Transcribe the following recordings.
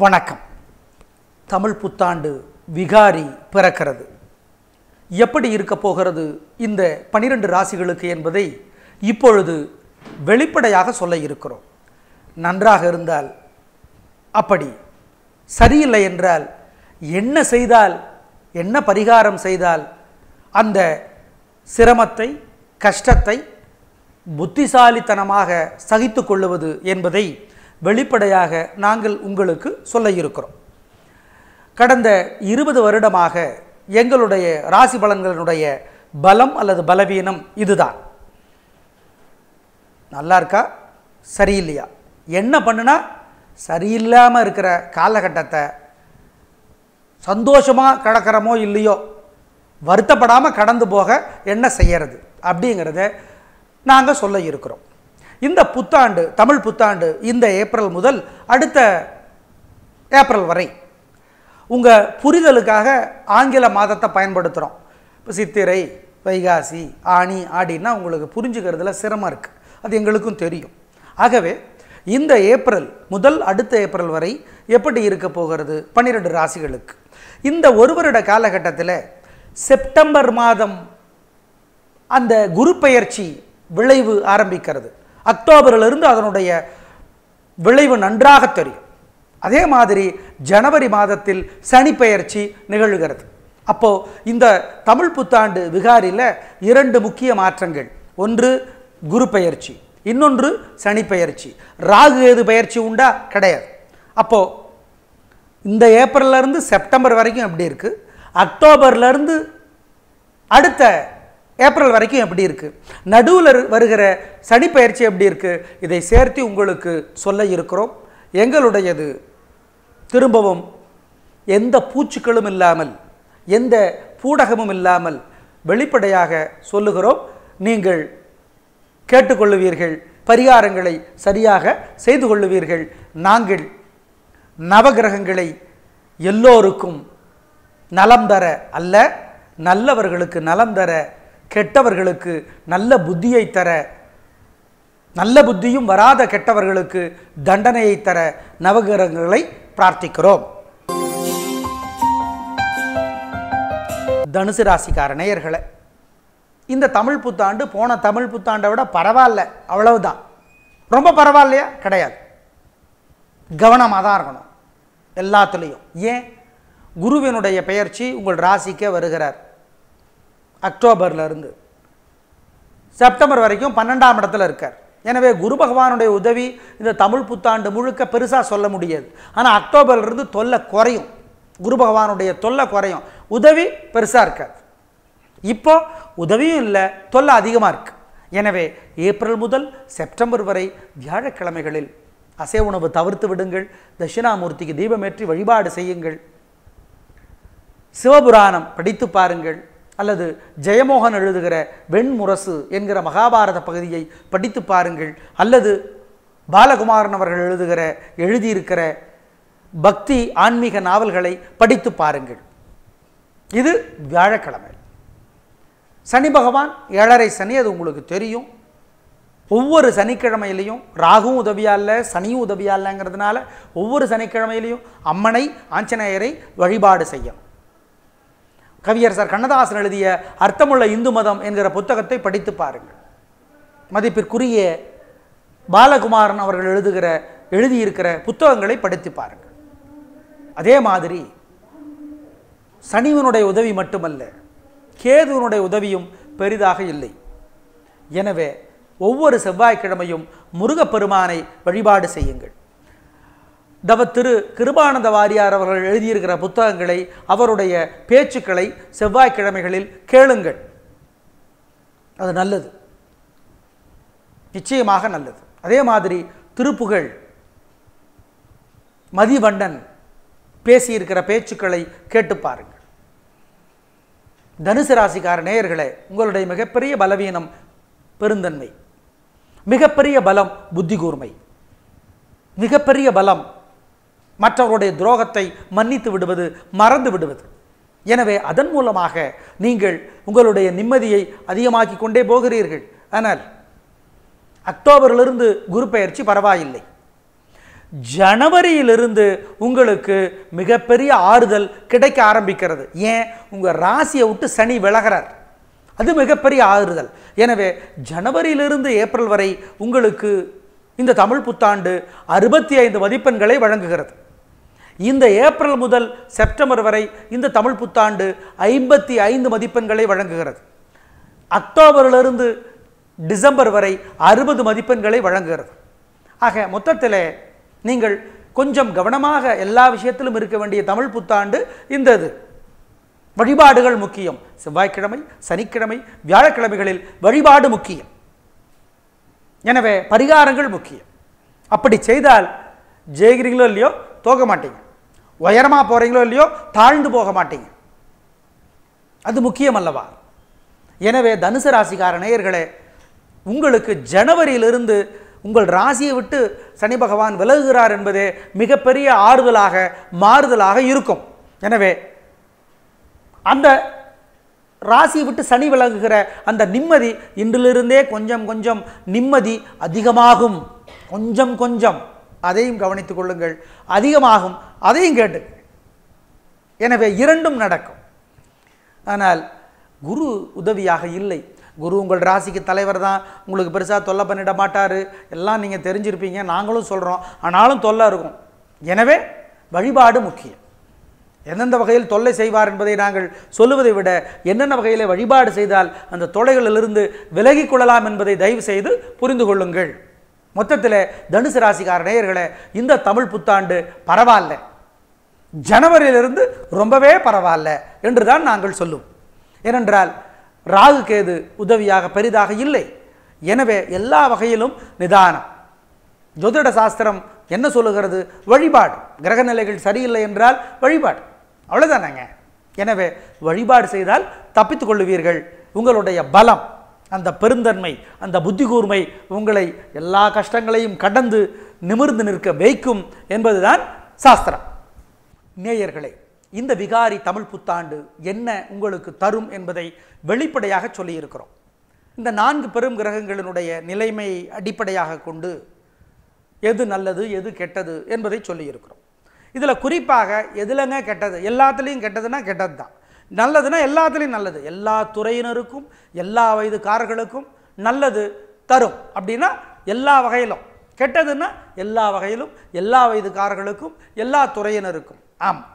வணக்கம். தமிழ் புத்தாண்டு விகாரி பிறக்கிறது. எப்படி இருக்க போகிறது இந்த பனிரெண்டு ராசிகளுக்கு என்பதை இப்பொழுது வெளிப்படையாக சொல்ல இருக்கிறோம். நன்றாக இருந்தால் அப்படி. சரியில்லை என்றால் என்ன செய்தால் என்ன பரிகாரம் செய்தால் அந்த சிரமத்தை கஷ்டத்தை புத்திசாலித்தனமாக சகித்து கொள்ளுவது என்பதை வெளிப்படையாக நாங்கள் உங்களுக்கு சொல்ல இருக்கிறோம். கடந்த இருபது வருடமாக எங்களுடைய ராசி பலன்களினுடைய பலம் அல்லது பலவீனம் இதுதான். நல்லா இருக்கா? சரியில்லையா? என்ன பண்ணுனா சரியில்லாமல் இருக்கிற காலகட்டத்தை சந்தோஷமாக கடக்கிறோமோ இல்லையோ வருத்தப்படாமல் கடந்து போக என்ன செய்யறது அப்படிங்கிறத நாங்கள் சொல்ல இருக்கிறோம். இந்த புத்தாண்டு தமிழ் புத்தாண்டு இந்த ஏப்ரல் முதல் அடுத்த ஏப்ரல் வரை உங்கள் புரிதலுக்காக ஆங்கில மாதத்தை பயன்படுத்துகிறோம் இப்போ சித்திரை வைகாசி ஆனி ஆடின்னா உங்களுக்கு புரிஞ்சுக்கிறதுல சிரமம் இருக்குது அது எங்களுக்கும் தெரியும். ஆகவே இந்த ஏப்ரல் முதல் அடுத்த ஏப்ரல் வரை எப்படி இருக்க போகிறது? பன்னிரெண்டு ராசிகளுக்கு. இந்த ஒரு வருட காலகட்டத்தில் செப்டம்பர் மாதம் அந்த குரு பெயர்ச்சி விளைவு ஆரம்பிக்கிறது. அக்டோபரிலிருந்து அதனுடைய விளைவு நன்றாக தெரியும். அதே மாதிரி ஜனவரி மாதத்தில் சனி பெயர்ச்சி நிகழ்கிறது. அப்போது இந்த தமிழ் புத்தாண்டு விகாரியில் இரண்டு முக்கிய மாற்றங்கள். ஒன்று குரு பெயர்ச்சி இன்னொன்று சனி பெயர்ச்சி ராகு ஏது பெயர்ச்சி உண்டா? கிடையாது. அப்போது இந்த ஏப்ரல்ல இருந்து செப்டம்பர் வரைக்கும் எப்படி இருக்குது அக்டோபர்லேருந்து அடுத்த ஏப்ரல் வரைக்கும் எப்படி இருக்குது நடுவில் வருகிற சனி பயிற்சி எப்படி இருக்கு? இதை சேர்த்து உங்களுக்கு சொல்ல இருக்கிறோம். எங்களுடையது திரும்பவும் எந்த பூச்சுக்களும் இல்லாமல் எந்த பூடகமும் இல்லாமல் வெளிப்படையாக சொல்லுகிறோம். நீங்கள் கேட்டுக்கொள்ளுவீர்கள் பரிகாரங்களை சரியாக செய்து கொள்ளுவீர்கள். நாங்கள் நவகிரகங்களை எல்லோருக்கும் நலம் தர அல்ல நல்லவர்களுக்கு நலம் தர கெட்டவர்களுக்கு நல்ல புத்தியை தர நல்ல புத்தியும் வராத கெட்டவர்களுக்கு தண்டனையை தர நவகிரகங்களை பிரார்த்திக்கிறோம். தனுசு ராசிக்கார நேயர்களை இந்த தமிழ் புத்தாண்டு போன தமிழ் புத்தாண்டை விட பரவாயில்ல. அவ்வளவுதான். ரொம்ப பரவாயில்லையா? கிடையாது. கவனமாக தான் இருக்கணும். எல்லாத்துலேயும். ஏன்? குருவினுடைய பெயர்ச்சி உங்கள் ராசிக்கே வருகிறார். அக்டோபர்ல இருந்து. செப்டம்பர் வரைக்கும் பன்னெண்டாம் இடத்துல இருக்கார். எனவே குரு பகவானுடைய உதவி இந்த தமிழ் புத்தாண்டு முழுக்க பெருசாக சொல்ல முடியாது. ஆனால் அக்டோபர்லேருந்து தொல்லை குறையும். குரு பகவானுடைய தொல்லை குறையும். உதவி பெருசாக இருக்காது. இப்போ உதவியும் இல்லை தொல்லை அதிகமாக இருக்குது எனவே ஏப்ரல் முதல் செப்டம்பர் வரை வியாழக்கிழமைகளில் அசை உணவு தவிர்த்து விடுங்கள். தட்சிணாமூர்த்திக்கு தீபமேற்றி வழிபாடு செய்யுங்கள். சிவபுராணம் படித்து பாருங்கள். அல்லது ஜெயமோகன் எழுதுகிற வெண்முரசு என்கிற மகாபாரத பகுதியை படித்து பாருங்கள். அல்லது பாலகுமாரன் அவர்கள் எழுதுகிற எழுதியிருக்கிற பக்தி ஆன்மீக நாவல்களை படித்து பாருங்கள். இது வியாழக்கிழமை. சனி பகவான் ஏழரை சனி அது உங்களுக்கு தெரியும். ஒவ்வொரு சனிக்கிழமையிலையும் ராகுவும் உதவியா இல்லை சனியும் உதவியா இல்லைங்கிறதுனால ஒவ்வொரு சனிக்கிழமையிலையும் அம்மனை ஆஞ்சநேயரை வழிபாடு செய்யணும். கவியரசர் கண்ணதாசன் எழுதிய அர்த்தமுள்ள இந்து மதம் என்கிற புத்தகத்தை படித்து பாருங்கள். மதிப்பிற்குரிய பாலகுமாரன் அவர்கள் எழுதுகிற எழுதியிருக்கிற புத்தகங்களை படித்து பாருங்கள். அதே மாதிரி சனிவனுடைய உதவி மட்டுமல்ல கேதுவனுடைய உதவியும் பெரிதாக இல்லை. எனவே ஒவ்வொரு செவ்வாய்க்கிழமையும் முருகப்பெருமானை வழிபாடு செய்யுங்கள். தவ திரு கிருபானந்த வாரியார் அவர்கள் எழுதியிருக்கிற புத்தகங்களை அவருடைய பேச்சுக்களை செவ்வாய்க்கிழமைகளில் கேளுங்கள். அது நல்லது. நிச்சயமாக நல்லது. அதே மாதிரி திருப்புகழ் மதிவண்ணன் பேசியிருக்கிற பேச்சுக்களை கேட்டு பாருங்கள். தனுசு ராசிக்கார நேயர்களே உங்களுடைய மிகப்பெரிய பலவீனம் பெருந்தன்மை. மிகப்பெரிய பலம் புத்தி கூர்மை மிகப்பெரிய பலம் மற்றவருடைய துரோகத்தை மன்னித்து விடுவது மறந்து விடுவது. எனவே அதன் மூலமாக நீங்கள் உங்களுடைய நிம்மதியை அதிகமாக்கி கொண்டே போகிறீர்கள். ஆனால் அக்டோபரிலிருந்து குரு பயிற்சி பரவாயில்லை. ஜனவரியிலிருந்து உங்களுக்கு மிகப்பெரிய ஆறுதல் கிடைக்க ஆரம்பிக்கிறது. ஏன்? உங்கள் ராசியை விட்டு சனி விலகிறார். அது மிகப்பெரிய ஆறுதல். எனவே ஜனவரியிலிருந்து ஏப்ரல் வரை உங்களுக்கு இந்த தமிழ் புத்தாண்டு அறுபத்தி ஐந்து மதிப்பெண்களை வழங்குகிறது. இந்த ஏப்ரல் முதல் செப்டம்பர் வரை இந்த தமிழ் புத்தாண்டு ஐம்பத்தி ஐந்து மதிப்பெண்களை வழங்குகிறது. அக்டோபரிலிருந்து டிசம்பர் வரை அறுபது மதிப்பெண்களை வழங்குகிறது. ஆக மொத்தத்தில் நீங்கள் கொஞ்சம் கவனமாக எல்லா விஷயத்திலும் இருக்க வேண்டிய தமிழ் புத்தாண்டு இந்த இது வழிபாடுகள் முக்கியம். செவ்வாய்க்கிழமை சனிக்கிழமை வியாழக்கிழமைகளில் வழிபாடு முக்கியம். எனவே பரிகாரங்கள் முக்கியம். அப்படி செய்தால் ஜெயிக்கிறீங்களோ இல்லையோ தோக்க மாட்டீங்க. உயரமாக போகிறீங்களோ இல்லையோ தாழ்ந்து போக மாட்டீங்க. அது முக்கியம் அல்லவா? எனவே தனுசு ராசிக்கார நேயர்களே உங்களுக்கு ஜனவரியிலிருந்து உங்கள் ராசியை விட்டு சனி பகவான் விலகுகிறார் என்பதே மிகப்பெரிய ஆறுதலாக மாறுதலாக இருக்கும். எனவே அந்த ராசியை விட்டு சனி விலகுகிற அந்த நிம்மதி இன்றிலிருந்தே கொஞ்சம் கொஞ்சம் நிம்மதி அதிகமாகும். கொஞ்சம் கொஞ்சம். அதையும் கவனித்துக் கொள்ளுங்கள். அதிகமாகும் அதையும் கேட்டு. எனவே இரண்டும் நடக்கும். ஆனால் குரு உதவியாக இல்லை. குரு உங்கள் ராசிக்கு தலைவர் தான். உங்களுக்கு பெருசாக தொல்லை பண்ணிட மாட்டார். எல்லாம் நீங்கள் தெரிஞ்சிருப்பீங்க. நாங்களும் சொல்கிறோம் ஆனாலும் தொல்லை இருக்கும். எனவே வழிபாடு முக்கியம். எந்தெந்த வகையில் தொல்லை செய்வார் என்பதை நாங்கள் சொல்லுவதை விட என்னென்ன வகையில் வழிபாடு செய்தால் அந்த தொலைகளிலிருந்து விலகிக் கொள்ளலாம் என்பதை தயவு செய்து புரிந்து கொள்ளுங்கள். மொத்தத்தில் தனுசு ராசிக்கார நேயர்களை இந்த தமிழ் புத்தாண்டு பரவாயில்ல. ஜனவரியிலிருந்து ரொம்பவே பரவாயில்ல என்று தான் நாங்கள் சொல்லும். ஏனென்றால் ராகு கேது உதவியாக பெரிதாக இல்லை. எனவே எல்லா வகையிலும் நிதானம். ஜோதிட சாஸ்திரம் என்ன சொல்லுகிறது? வழிபாடு. கிரக நிலைகள் சரியில்லை என்றால் வழிபாடு. அவ்வளோதானங்க எனவே வழிபாடு செய்தால் தப்பித்துக் கொள்ளுவீர்கள். உங்களுடைய பலம். அந்த பெருந்தன்மை அந்த புத்தி கூர்மை உங்களை எல்லா கஷ்டங்களையும் கடந்து நிமிர்ந்து நிற்க வைக்கும் என்பதுதான் சாஸ்திரம். நேயர்களே இந்த விகாரி தமிழ் புத்தாண்டு என்ன உங்களுக்கு தரும் என்பதை வெளிப்படையாக சொல்லியிருக்கிறோம். இந்த நான்கு பெரும் கிரகங்களினுடைய நிலைமை அடிப்படையாக கொண்டு எது நல்லது எது கெட்டது என்பதை சொல்லியிருக்கிறோம். இதில் குறிப்பாக எதுலங்க கெட்டது? எல்லாத்துலேயும் கெட்டதுன்னா கெட்டது தான் நல்லதுன்னா எல்லாத்துலேயும் நல்லது. எல்லா துறையினருக்கும் எல்லா வயதுக்காரர்களுக்கும் நல்லது தரும். அப்படின்னா எல்லா வகையிலும். கெட்டதுன்னா எல்லா வகையிலும் எல்லா வயதுக்காரர்களுக்கும் எல்லா துறையினருக்கும். ஆம்.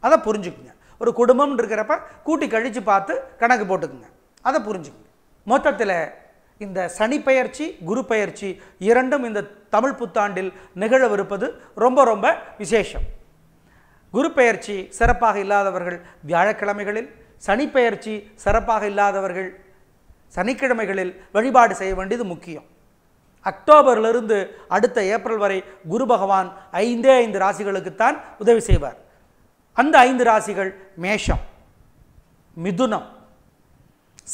அதை புரிஞ்சுக்குங்க. ஒரு குடும்பம் இருக்கிறப்ப கூட்டி கழித்து பார்த்து கணக்கு போட்டுக்குங்க. அதை புரிஞ்சுக்குங்க. மொத்தத்தில் இந்த சனி பயிற்சி குரு பயிற்சி இரண்டும் இந்த தமிழ் புத்தாண்டில் நிகழவிருப்பது ரொம்ப ரொம்ப விசேஷம். குரு பெயர்ச்சி சிறப்பாக இல்லாதவர்கள் வியாழக்கிழமைகளில் சனி பெயர்ச்சி சிறப்பாக இல்லாதவர்கள் சனிக்கிழமைகளில் வழிபாடு செய்ய வேண்டியது முக்கியம். அக்டோபரிலிருந்து அடுத்த ஏப்ரல் வரை குரு பகவான் ஐந்தே ஐந்து ராசிகளுக்குத்தான் உதவி செய்வார். அந்த ஐந்து ராசிகள் மேஷம் மிதுனம்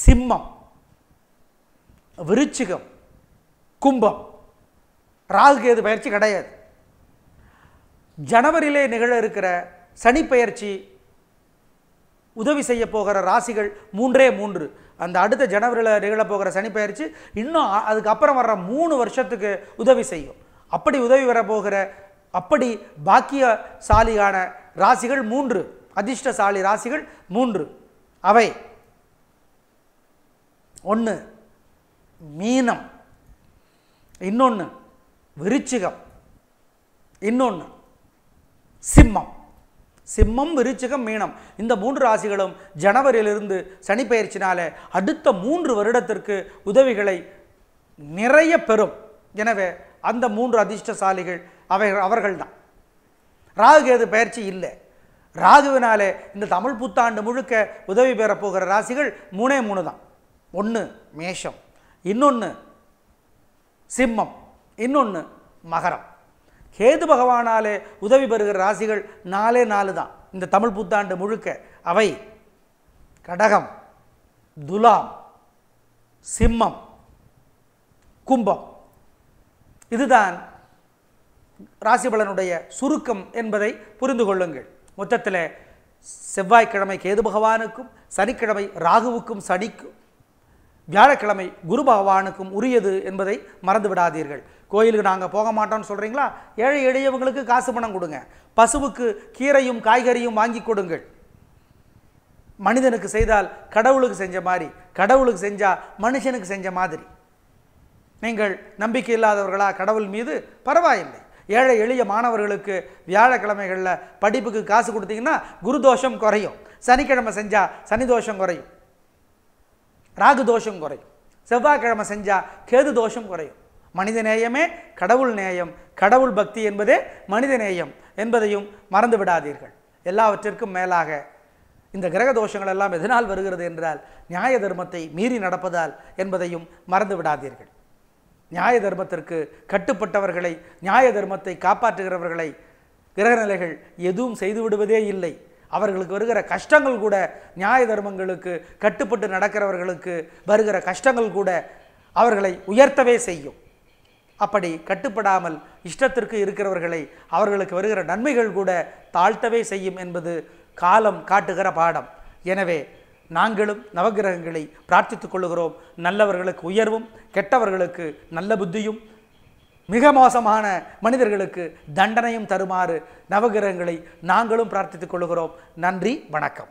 சிம்மம் விருச்சிகம் கும்பம். ராகு பயிற்சி கிடையாது. ஜனவரியிலே நிகழ இருக்கிற சனிப்பெயர்ச்சி உதவி செய்ய போகிற ராசிகள் மூன்றே மூன்று. அந்த அடுத்த ஜனவரியில் நிகழப்போகிற போகிற பெயர்ச்சி இன்னும் அதுக்கப்புறம் வர்ற மூணு வருஷத்துக்கு உதவி செய்யும். அப்படி உதவி வரப்போகிற அப்படி பாக்கியசாலியான ராசிகள் மூன்று. அதிர்ஷ்டசாலி ராசிகள் மூன்று. அவை ஒன்று மீனம். இன்னொன்று விருச்சிகம். இன்னொன்று சிம்மம். சிம்மம் விருச்சிகம் மீனம். இந்த மூன்று ராசிகளும் ஜனவரியிலிருந்து சனிப்பெயர்ச்சினால அடுத்த மூன்று வருடத்திற்கு உதவிகளை நிறைய பெறும். எனவே அந்த மூன்று அதிர்ஷ்டசாலிகள் அவை அவர்கள்தான். ராகுகேது பயிற்சி இல்லை. ராகுவினாலே இந்த தமிழ் புத்தாண்டு முழுக்க உதவி பெறப்போகிற ராசிகள் மூணே மூணு தான். ஒன்று மேஷம் இன்னொன்று சிம்மம் இன்னொன்று மகரம். கேது பகவானாலே உதவி பெறுகிற ராசிகள் நாலே நாலு தான். இந்த தமிழ் புத்தாண்டு முழுக்க. அவை கடகம் துலாம் சிம்மம் கும்பம். இதுதான் ராசிபலனுடைய சுருக்கம் என்பதை புரிந்து கொள்ளுங்கள். மொத்தத்தில் செவ்வாய்க்கிழமை கேது பகவானுக்கும் சனிக்கிழமை ராகுவுக்கும் சனிக்கும் வியாழக்கிழமை குரு பகவானுக்கும் உரியது என்பதை மறந்து விடாதீர்கள் கோயிலுக்கு நாங்கள் போக மாட்டோம்னு சொல்கிறீங்களா ஏழை எளியவங்களுக்கு காசு பணம் கொடுங்க. பசுவுக்கு கீரையும் காய்கறியும் வாங்கி கொடுங்கள். மனிதனுக்கு செய்தால் கடவுளுக்கு செஞ்ச மாதிரி கடவுளுக்கு செஞ்சால் மனுஷனுக்கு செஞ்ச மாதிரி. நீங்கள் நம்பிக்கை இல்லாதவர்களா? கடவுள் மீது பரவாயில்லை. ஏழை எளிய மாணவர்களுக்கு வியாழக்கிழமைகளில் படிப்புக்கு காசு கொடுத்தீங்கன்னா குரு தோஷம் குறையும். சனிக்கிழமை செஞ்சால் சனி தோஷம் குறையும். ராகு தோஷம் குறையும். செவ்வாய்க்கிழமை செஞ்சால் கேது தோஷம் குறையும். மனித நேயமே கடவுள் நேயம். கடவுள் பக்தி என்பதே மனித நேயம் என்பதையும் மறந்து விடாதீர்கள். எல்லாவற்றிற்கும் மேலாக இந்த கிரக தோஷங்கள் எல்லாம் எதனால் வருகிறது என்றால் நியாய தர்மத்தை மீறி நடப்பதால் என்பதையும் மறந்து விடாதீர்கள். நியாய தர்மத்திற்கு கட்டுப்பட்டவர்களை நியாய தர்மத்தை காப்பாற்றுகிறவர்களை கிரகநிலைகள் எதுவும் செய்து விடுவதே இல்லை. அவர்களுக்கு வருகிற கஷ்டங்கள் கூட நியாய தர்மங்களுக்கு கட்டுப்பட்டு நடக்கிறவர்களுக்கு வருகிற கஷ்டங்கள் கூட அவர்களை உயர்த்தவே செய்யும். அப்படி கட்டுப்படாமல் இஷ்டத்திற்கு இருக்கிறவர்களை அவர்களுக்கு வருகிற நன்மைகள் கூட தாழ்த்தவே செய்யும் என்பது காலம் காட்டுகிற பாடம். எனவே நாங்களும் நவகிரகங்களை பிரார்த்தித்துக் கொள்கிறோம் நல்லவர்களுக்கு உயர்வும் கெட்டவர்களுக்கு நல்ல புத்தியும் மிக மோசமான மனிதர்களுக்கு தண்டனையும் தருமாறு நவகிரகங்களை நாங்களும் பிரார்த்தித்துக் கொள்கிறோம். நன்றி வணக்கம்.